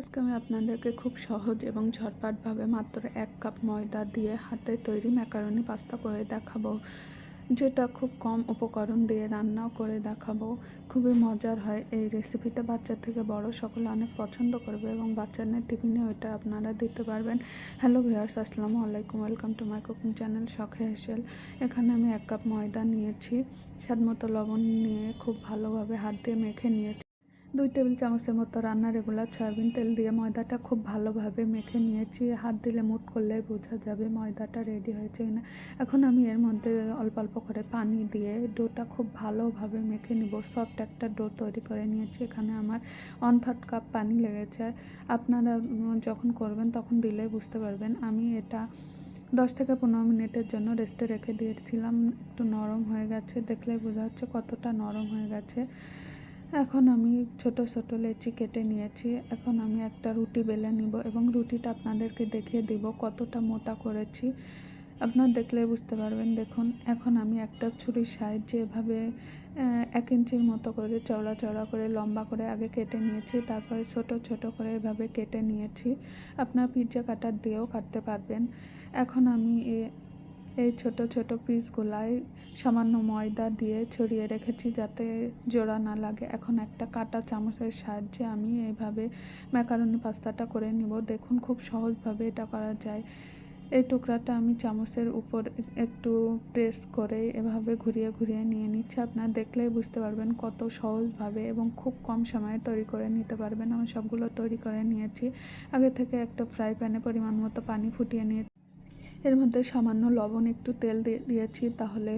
আজকে আমি আপনাদেরকে খুব সহজ এবং ঝটপটভাবে মাত্র এক কাপ ময়দা দিয়ে হাতে তৈরি ম্যাকারনি পাস্তা করে দেখাবো, যেটা খুব কম উপকরণ দিয়ে রান্নাও করে দেখাবো। খুবই মজার হয় এই রেসিপিটা বাচ্চা থেকে বড় সকলে অনেক পছন্দ করবে এবং বাচ্চাদের টিফিনে ওইটা আপনারা দিতে পারবেন। হ্যালো ভিউয়ার্স আসসালামু আলাইকুম welcome to my cooking channel শখে হেসেল এখানে আমি এক কাপ ময়দা নিয়েছি স্বাদ মতো লবণ নিয়ে খুব ভালোভাবে হাত দিয়ে মেখে নিয়েছি। দুই টেবিল চামচের মতো রান্না রেগুলার সয়াবিন তেল দিয়ে ময়দাটা খুব ভালোভাবে মেখে নিয়েছি। হাত দিলে মুট করলেই বোঝা যাবে ময়দাটা রেডি হয়েছে কিনা। এখন আমি এর মধ্যে অল্প অল্প করে পানি দিয়ে ডোটা খুব ভালোভাবে মেখে নিব। সফট একটা ডো তৈরি করে নিয়েছি। এখানে আমার ওয়ান থার্ড কাপ পানি লেগেছে। আপনারা যখন করবেন তখন দিলে বুঝতে পারবেন। আমি এটা দশ থেকে পনেরো মিনিটের জন্য রেস্টে রেখে দিয়েছিলাম। একটু নরম হয়ে গেছে। দেখলে বোঝা যাচ্ছে কতটা নরম হয়ে গেছে। এখন আমি ছোট ছোট লেচি কেটে নিয়েছি। এখন আমি একটা রুটি বেলে নিব এবং রুটিটা আপনাদেরকে দেখিয়ে দিব কতটা মোটা করেছি। আপনার দেখলে বুঝতে পারবেন, দেখুন, এখন আমি একটা ছুরির সাহায্যে এভাবে এক ইঞ্চির মতো করে চওড়া চওড়া করে লম্বা করে আগে কেটে নিয়েছি, তারপরে ছোট ছোট করে এভাবে কেটে নিয়েছি। আপনার পিৎজা কাটার দিয়েও কাটতে পারবেন। এখন আমি এই ছোট ছোট পিসগুলাই সামান্য ময়দা দিয়ে ছড়িয়ে রেখেছি যাতে জোড়া না লাগে। এখন একটা কাটা চামচের সাহায্যে আমি এইভাবে ম্যাকারনি পাস্তাটা করে নিব। দেখুন খুব সহজভাবে এটা করা যায়। এই টুকরাটা আমি চামচের উপর একটু প্রেস করে এভাবে ঘুরিয়ে ঘুরিয়ে নিয়ে নিচ্ছি। আপনারা দেখলেই বুঝতে পারবেন কত সহজভাবে এবং খুব কম সময়ে তৈরি করে নিতে পারবেন। আমি সবগুলো তৈরি করে নিয়েছি। আগে থেকে একটা ফ্রাই প্যানে পরিমাণ মতো পানি ফুটিয়ে নিয়ে এর মধ্যে সামান্য লবণ একটু তেল দিয়ে দিয়েছি তাহলে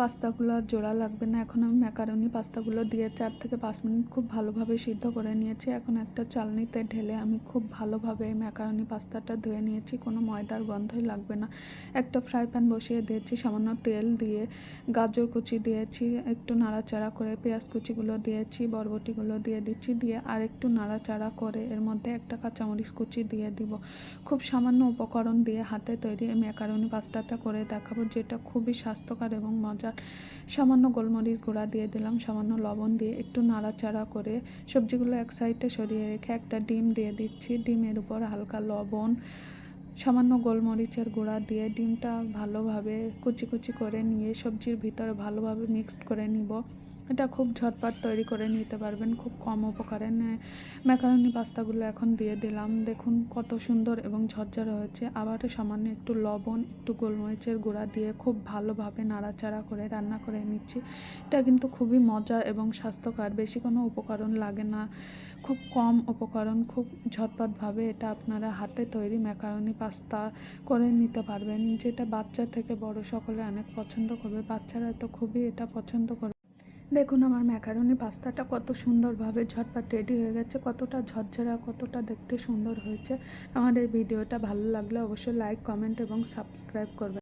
পাস্তাগুলো জোড়া লাগবে না। এখন আমি ম্যাকারনি পাস্তাগুলো দিয়ে চার থেকে পাঁচ মিনিট খুব ভালোভাবে সিদ্ধ করে নিয়েছি। এখন একটা চালনিতে ঢেলে আমি খুব ভালোভাবে এই ম্যাকারনি পাস্তাটা ধুয়ে নিয়েছি। কোনো ময়দার গন্ধই লাগবে না। একটা ফ্রাই প্যান বসিয়ে দিয়েছি, সামান্য তেল দিয়ে। গাজর কুচি দিয়েছি, একটু নাড়াচাড়া করে পেঁয়াজ কুচিগুলো দিয়েছি, বরবটিগুলো দিয়ে দিচ্ছি, দিয়ে আর একটু নাড়াচাড়া করে এর মধ্যে একটা কাঁচামরিচ কুচি দিয়ে দিব। খুব সামান্য উপকরণ দিয়ে হাতে তৈরি এই ম্যাকারনি পাস্তাটা করে দেখাবো, যেটা খুবই স্বাস্থ্যকর এবং মজার। সামান্য গোলমরিচ গুঁড়া দিয়ে দিলাম, সামান্য লবণ দিয়ে একটু নাড়াচাড়া করে সবজিগুলো এক সাইডে সরিয়ে রেখে একটা ডিম দিয়ে দিচ্ছি। ডিমের উপর হালকা লবণ, সামান্য গোলমরিচের গুঁড়া দিয়ে ডিমটা ভালোভাবে কুচি কুচি করে নিয়ে সবজির ভিতরে ভালোভাবে মিক্সড করে নিব। এটা খুব ঝটপট তৈরি করে নিতে পারবেন, খুব কম উপকারে। ম্যাকারনি পাস্তাগুলো এখন দিয়ে দিলাম। দেখুন কত সুন্দর এবং ঝরঝরে হয়েছে। আবার সামান্য একটু লবণ, একটু গোলমরিচের গুঁড়া দিয়ে খুব ভালোভাবে নাড়াচাড়া করে রান্না করে নিচ্ছি। এটা কিন্তু খুবই মজা এবং স্বাস্থ্যকর। বেশি কোনো উপকরণ লাগে না। খুব কম উপকরণ, খুব ঝটপটভাবে এটা আপনারা হাতে তৈরি ম্যাকারনি পাস্তা করে নিতে পারবেন। যেটা বাচ্চা থেকে বড় সকলে অনেক পছন্দ করবে। বাচ্চারা তো খুবই এটা পছন্দ করবে দেখুন, আমার ম্যাকারনি পাস্তাটা কত সুন্দরভাবে ঝটপট রেডি হয়ে গেছে, কতটা ঝরঝরা, কতটা দেখতে সুন্দর হয়েছে। আমার এই ভিডিওটা ভালো লাগলে অবশ্যই লাইক কমেন্ট এবং সাবস্ক্রাইব করবেন।